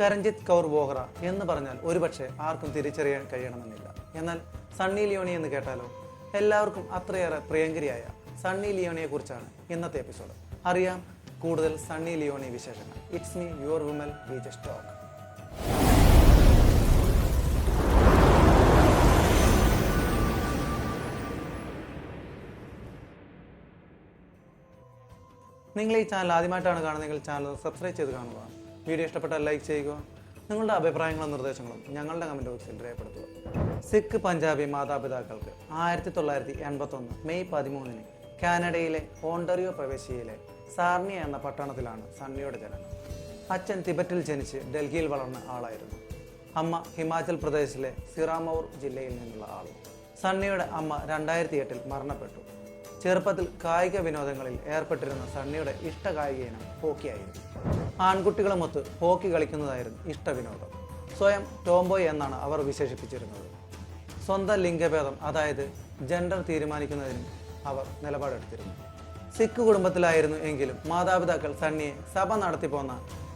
കരഞ്ജിത്ത് കൗർ വോഹ്റ എന്ന് പറഞ്ഞാൽ ഒരുപക്ഷെ ആർക്കും തിരിച്ചറിയാൻ കഴിയണമെന്നില്ല. എന്നാൽ സണ്ണി ലിയോണി എന്ന് കേട്ടാലോ? എല്ലാവർക്കും അത്രയേറെ പ്രിയങ്കരിയായ സണ്ണി ലിയോണിയെ കുറിച്ചാണ് ഇന്നത്തെ എപ്പിസോഡ്. അറിയാം കൂടുതൽ സണ്ണി ലിയോണി വിശേഷങ്ങൾ. It's me your Vimal V just talk നിങ്ങൾ ഈ ചാനൽ ആദ്യമായിട്ടാണ് കാണുന്നതെങ്കിൽ ചാനൽ സബ്സ്ക്രൈബ് ചെയ്ത് കാണുക. വീഡിയോ ഇഷ്ടപ്പെട്ടാൽ ലൈക്ക് ചെയ്യുക. നിങ്ങളുടെ അഭിപ്രായങ്ങളും നിർദ്ദേശങ്ങളും ഞങ്ങളുടെ കമന്റ് ബോക്സിൽ രേഖപ്പെടുത്തുക. സിഖ് പഞ്ചാബി മാതാപിതാക്കൾക്ക് ആയിരത്തി തൊള്ളായിരത്തി എൺപത്തൊന്ന് മെയ് പതിമൂന്നിന് കാനഡയിലെ ഓണ്ടറിയോ പ്രവിശ്യയിലെ സാർണിയ എന്ന പട്ടണത്തിലാണ് സണ്ണിയുടെ ജനനം. അച്ഛൻ തിബറ്റിൽ ജനിച്ച് ഡൽഹിയിൽ വളർന്ന ആളായിരുന്നു. അമ്മ ഹിമാചൽ പ്രദേശിലെ സിറാമൌർ ജില്ലയിൽ നിന്നുള്ള ആൾ. സണ്ണിയുടെ അമ്മ രണ്ടായിരത്തി എട്ടിൽ മരണപ്പെട്ടു. ചെറുപ്പത്തിൽ കായിക വിനോദങ്ങളിൽ ഏർപ്പെട്ടിരുന്ന സണ്ണിയുടെ ഇഷ്ട കായിക ഇനം ഹോക്കിയായിരുന്നു. ആൺകുട്ടികളുമൊത്ത് ഹോക്കി കളിക്കുന്നതായിരുന്നു ഇഷ്ടവിനോദം. സ്വയം ടോംബോയ് എന്നാണ് അവർ വിശേഷിപ്പിച്ചിരുന്നത്. സ്വന്തം ലിംഗഭേദം അതായത് ജെൻഡർ തീരുമാനിക്കുന്നതിനും അവർ നിലപാടെടുത്തിരുന്നു. സിഖ് കുടുംബത്തിലായിരുന്നു എങ്കിലും മാതാപിതാക്കൾ സണ്ണിയെ സഭ നടത്തിപ്പോന്ന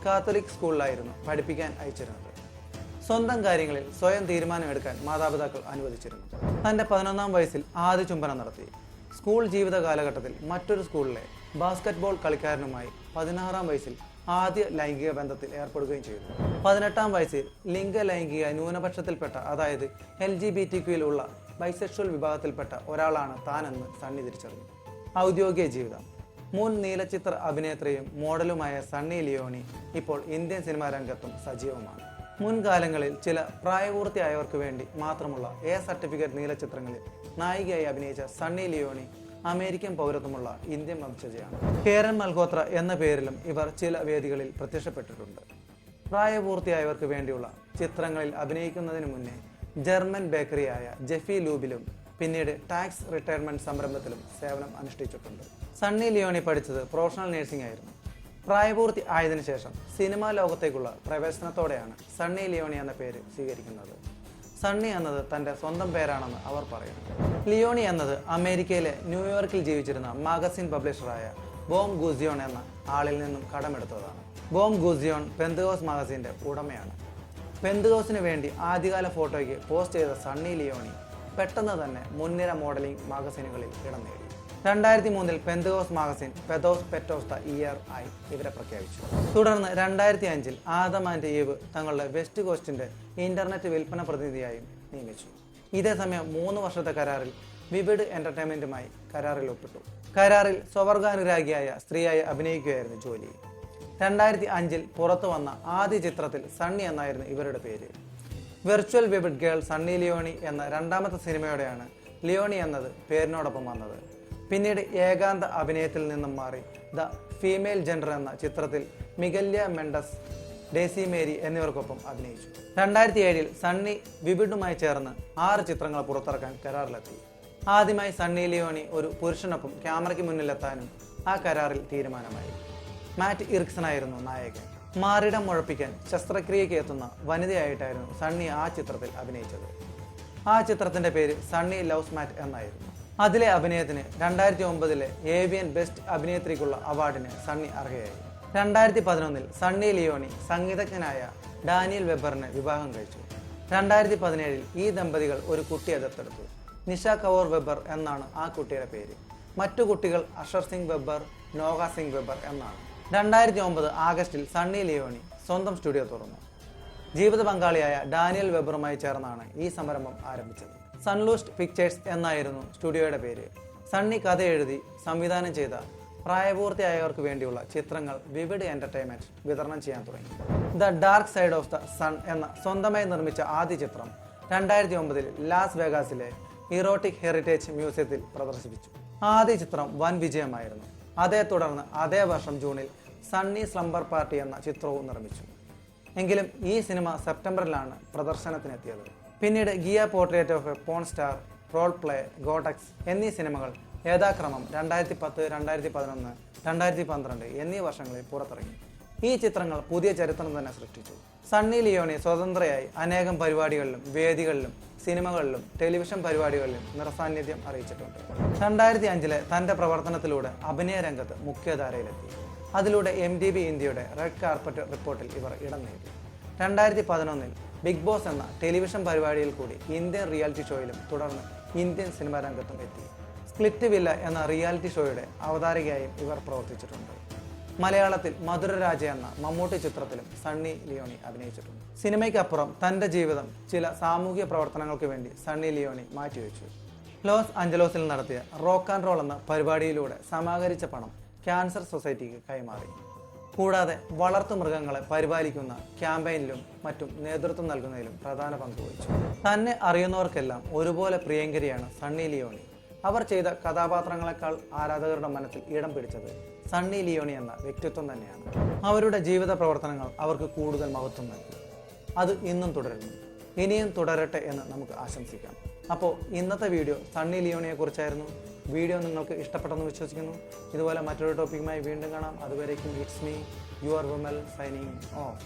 കാത്തലിക് സ്കൂളിലായിരുന്നു പഠിപ്പിക്കാൻ അയച്ചിരുന്നത്. സ്വന്തം കാര്യങ്ങളിൽ സ്വയം തീരുമാനമെടുക്കാൻ മാതാപിതാക്കൾ അനുവദിച്ചിരുന്നു. തന്റെ പതിനൊന്നാം വയസ്സിൽ ആദ്യ ചുംബനം നടത്തി. സ്കൂൾ ജീവിത കാലഘട്ടത്തിൽ മറ്റൊരു സ്കൂളിലെ ബാസ്കറ്റ്ബോൾ കളിക്കാരനുമായി പതിനാറാം വയസ്സിൽ ആദ്യ ലൈംഗിക ബന്ധത്തിൽ ഏർപ്പെടുകയും ചെയ്തു. പതിനെട്ടാം വയസ്സിൽ ലിംഗ ലൈംഗിക ന്യൂനപക്ഷത്തിൽപ്പെട്ട അതായത് എൽ ജി ബി ടി ക്യൂയിലുള്ള ബൈസെക്ഷൽ വിഭാഗത്തിൽപ്പെട്ട ഒരാളാണ് താനെന്ന് സണ്ണി തിരിച്ചറിഞ്ഞു ഔദ്യോഗിക ജീവിതം. മുൻ നീലചിത്ര അഭിനേത്രിയും മോഡലുമായ സണ്ണി ലിയോണി ഇപ്പോൾ ഇന്ത്യൻ സിനിമാ രംഗത്തും സജീവമാണ്. മുൻകാലങ്ങളിൽ ചില പ്രായപൂർത്തിയായവർക്ക് വേണ്ടി മാത്രമുള്ള എ സർട്ടിഫിക്കറ്റ് നീലചിത്രങ്ങളിൽ നായികയായി അഭിനയിച്ച സണ്ണി ലിയോണി അമേരിക്കൻ പൗരത്വമുള്ള ഇന്ത്യൻ വംശജയാണ് കേരൻ മൽഹോത്ര എന്ന പേരിലും ഇവർ ചില വേദികളിൽ പ്രത്യക്ഷപ്പെട്ടിട്ടുണ്ട്. പ്രായപൂർത്തിയായവർക്ക് വേണ്ടിയുള്ള ചിത്രങ്ങളിൽ അഭിനയിക്കുന്നതിന് മുന്നേ ജർമ്മൻ ബേക്കറിയായ ജെഫി ലൂബിലും പിന്നീട് ടാക്സ് റിട്ടയർമെന്റ് സംരംഭത്തിലും സേവനം അനുഷ്ഠിച്ചിട്ടുണ്ട്. സണ്ണി ലിയോണി പഠിച്ചത് പ്രൊഫഷണൽ നഴ്സിംഗ് ആയിരുന്നു. പ്രായപൂർത്തി ആയതിനു ശേഷം സിനിമാ ലോകത്തേക്കുള്ള പ്രവേശനത്തോടെയാണ് സണ്ണി ലിയോണി എന്ന പേര് സ്വീകരിക്കുന്നത്. സണ്ണി എന്നത് തന്റെ സ്വന്തം പേരാണെന്ന് അവർ പറയുന്നു. ലിയോണി എന്നത് അമേരിക്കയിലെ ന്യൂയോർക്കിൽ ജീവിച്ചിരുന്ന മാഗസിൻ പബ്ലിഷറായ ബോം ഗുസിയോൺ എന്ന ആളിൽ നിന്നും കടമെടുത്തതാണ്. ബോം ഗുസിയോൺ പെന്തുകോസ് മാഗസിന്റെ ഉടമയാണ്. പെന്തുകോസിന് വേണ്ടി ആദ്യകാല ഫോട്ടോയ്ക്ക് പോസ്റ്റ് ചെയ്ത സണ്ണി ലിയോണി പെട്ടെന്ന് തന്നെ മുൻനിര മോഡലിംഗ് മാഗസിനുകളിൽ ഇടം നേടി. രണ്ടായിരത്തി മൂന്നിൽ പെന്തകോസ് മാഗസിൻ പെതോസ് പെറ്റോസ് ദ ഇയർ ആയി ഇവരെ പ്രഖ്യാപിച്ചു. തുടർന്ന് രണ്ടായിരത്തി അഞ്ചിൽ ആദം ആൻഡ് ഈവ് തങ്ങളുടെ വെസ്റ്റ് കോസ്റ്റിന്റെ ഇന്റർനെറ്റ് വിൽപ്പന പ്രതിനിധിയായും നിയമിച്ചു. ഇതേസമയം മൂന്ന് വർഷത്തെ കരാറിൽ വിവിഡ് എന്റർടൈൻമെന്റുമായി കരാറിൽ ഒപ്പിട്ടു. കരാറിൽ സ്വവർഗാനുരാഗിയായ സ്ത്രീയായി അഭിനയിക്കുകയായിരുന്നു ജോലി. രണ്ടായിരത്തി അഞ്ചിൽ പുറത്തു വന്ന ആദ്യ ചിത്രത്തിൽ സണ്ണി എന്നായിരുന്നു ഇവരുടെ പേര്. Virtual vivid girl Sunny Leone എന്ന രണ്ടാമത്തെ സിനിമയോടെയാണ് ലിയോണി എന്നത് പേരിനോടൊപ്പം വന്നത്. പിന്നീട് ഏകാന്ത അഭിനയത്തിൽ നിന്നും മാറി ദ ഫീമെയിൽ ജെൻഡർ എന്ന ചിത്രത്തിൽ മിഗല്യ മെൻഡസ് ഡേസി മേരി എന്നിവർക്കൊപ്പം അഭിനയിച്ചു. രണ്ടായിരത്തി ഏഴിൽ സണ്ണി വിപിഡുമായി ചേർന്ന് ആറ് ചിത്രങ്ങൾ പുറത്തിറക്കാൻ കരാറിലെത്തി. ആദ്യമായി സണ്ണി ലിയോണി ഒരു പുരുഷനൊപ്പം ക്യാമറയ്ക്ക് മുന്നിലെത്താനും ആ കരാറിൽ തീരുമാനമായി. മാറ്റ് ഇറിക്സണായിരുന്നു നായകൻ. മാറിടം മുഴപ്പിക്കാൻ ശസ്ത്രക്രിയയ്ക്ക് എത്തുന്ന വനിതയായിട്ടായിരുന്നു സണ്ണി ആ ചിത്രത്തിൽ അഭിനയിച്ചത്. ആ ചിത്രത്തിന്റെ പേര് സണ്ണി ലവ്സ് മാറ്റ് എന്നായിരുന്നു. അതിലെ അഭിനയത്തിന് രണ്ടായിരത്തി ഒമ്പതിലെ ഏവിയൻ ബെസ്റ്റ് അഭിനേത്രിക്കുള്ള അവാർഡിന് സണ്ണി അർഹയായി. രണ്ടായിരത്തി പതിനൊന്നിൽ സണ്ണി ലിയോണി സംഗീതജ്ഞനായ ഡാനിയൽ വെബറിനെ വിവാഹം കഴിച്ചു. രണ്ടായിരത്തി പതിനേഴിൽ ഈ ദമ്പതികൾ ഒരു കുട്ടിയെ ദത്തെടുത്തു നിഷ കവർ വെബർ എന്നാണ് ആ കുട്ടിയുടെ പേര്. മറ്റു കുട്ടികൾ Asher Singh Weber Noah Singh Weber എന്നാണ്. രണ്ടായിരത്തി ഒമ്പത് ആഗസ്റ്റിൽ സണ്ണി ലിയോണി സ്വന്തം സ്റ്റുഡിയോ തുറന്നു. ജീവിത പങ്കാളിയായ ഡാനിയൽ വെബറുമായി ചേർന്നാണ് ഈ സംരംഭം ആരംഭിച്ചത്. സൺലൂസ്റ്റ് പിക്ചേഴ്സ് എന്നായിരുന്നു സ്റ്റുഡിയോയുടെ പേര്. സണ്ണി കഥ എഴുതി സംവിധാനം ചെയ്ത പ്രായപൂർത്തിയായവർക്ക് വേണ്ടിയുള്ള ചിത്രങ്ങൾ വിവിഡ് എന്റർടൈൻമെന്റ് വിതരണം ചെയ്യാൻ തുടങ്ങി. The dark side of the sun എന്ന സ്വന്തമായി നിർമ്മിച്ച ആദ്യ ചിത്രം രണ്ടായിരത്തി ഒമ്പതിൽ ലാസ് വേഗാസിലെ ഇറോട്ടിക് ഹെറിറ്റേജ് മ്യൂസിയത്തിൽ പ്രദർശിപ്പിച്ചു. ആദ്യ ചിത്രം വൻ വിജയമായിരുന്നു. അതേ തുടർന്ന് അതേ വർഷം ജൂണിൽ സണ്ണി സ്ലംബർ പാർട്ടി എന്ന ചിത്രവും നിർമ്മിച്ചു. എങ്കിലും ഈ സിനിമ സെപ്റ്റംബറിലാണ് പ്രദർശനത്തിനെത്തിയത്. പിന്നീട് Gia portrait of a porn star role play ഗോഡക്സ് എന്നീ സിനിമകൾ യഥാക്രമം രണ്ടായിരത്തി പത്ത് രണ്ടായിരത്തി പതിനൊന്ന് രണ്ടായിരത്തി പന്ത്രണ്ട് എന്നീ വർഷങ്ങളിൽ പുറത്തിറങ്ങി. ഈ ചിത്രങ്ങൾ പുതിയ ചരിത്രം തന്നെ സൃഷ്ടിച്ചു. സണ്ണി ലിയോണി സ്വതന്ത്രയായി അനേകം പരിപാടികളിലും വേദികളിലും സിനിമകളിലും ടെലിവിഷൻ പരിപാടികളിലും നിറസാന്നിധ്യം അറിയിച്ചിട്ടുണ്ട്. രണ്ടായിരത്തി അഞ്ചിലെ തന്റെ പ്രവർത്തനത്തിലൂടെ അഭിനയ രംഗത്ത് മുഖ്യധാരയിലെത്തി. അതിലൂടെ എം ഡി ബി ഇന്ത്യയുടെ റെഡ് കാർപ്പറ്റ് റിപ്പോർട്ടിൽ ഇവർ ഇടം നേടി. രണ്ടായിരത്തി പതിനൊന്നിൽ ബിഗ് ബോസ് എന്ന ടെലിവിഷൻ പരിപാടിയിൽ കൂടി ഇന്ത്യൻ റിയാലിറ്റി ഷോയിലും തുടർന്ന് ഇന്ത്യൻ സിനിമാ രംഗത്തും എത്തി. സ്പ്ലിറ്റ് വില്ല എന്ന റിയാലിറ്റി ഷോയുടെ അവതാരകയായും ഇവർ പ്രവർത്തിച്ചിട്ടുണ്ട്. മലയാളത്തിൽ മധുരരാജ എന്ന മമ്മൂട്ടി ചിത്രത്തിലും സണ്ണി ലിയോണി അഭിനയിച്ചിട്ടുണ്ട്. സിനിമയ്ക്കപ്പുറം തന്റെ ജീവിതം ചില സാമൂഹ്യ പ്രവർത്തനങ്ങൾക്ക് വേണ്ടി സണ്ണി ലിയോണി മാറ്റിവെച്ചു. ലോസ് ആഞ്ചലോസിൽ നടത്തിയ റോക്ക് ആൻഡ് റോൾ എന്ന പരിപാടിയിലൂടെ സമാഹരിച്ച പണം ക്യാൻസർ സൊസൈറ്റിക്ക് കൈമാറി. കൂടാതെ വളർത്തു മൃഗങ്ങളെ പരിപാലിക്കുന്ന ക്യാമ്പയിനിലും മറ്റും നേതൃത്വം നൽകുന്നതിലും പ്രധാന പങ്ക് വഹിച്ചു. തന്നെ അറിയുന്നവർക്കെല്ലാം ഒരുപോലെ പ്രിയങ്കരിയാണ് സണ്ണി ലിയോണി. അവർ ചെയ്ത കഥാപാത്രങ്ങളെക്കാൾ ആരാധകരുടെ മനസ്സിൽ ഇടം പിടിച്ചത് സണ്ണി ലിയോണി എന്ന വ്യക്തിത്വം തന്നെയാണ്. അവരുടെ ജീവിത പ്രവർത്തനങ്ങൾ അവർക്ക് കൂടുതൽ മഹത്വം നൽകി. അത് ഇന്നും തുടരുന്നു. ഇനിയും തുടരട്ടെ എന്ന് നമുക്ക് ആശംസിക്കാം. അപ്പോൾ ഇന്നത്തെ വീഡിയോ സണ്ണി ലിയോണിയെക്കുറിച്ചായിരുന്നു വീഡിയോ നിങ്ങൾക്ക് ഇഷ്ടപ്പെട്ടെന്ന് വിശ്വസിക്കുന്നു. ഇതുപോലെ മറ്റൊരു ടോപ്പിക്കുമായി വീണ്ടും കാണാം. അതുവരേക്കും it's me your Vimal signing off.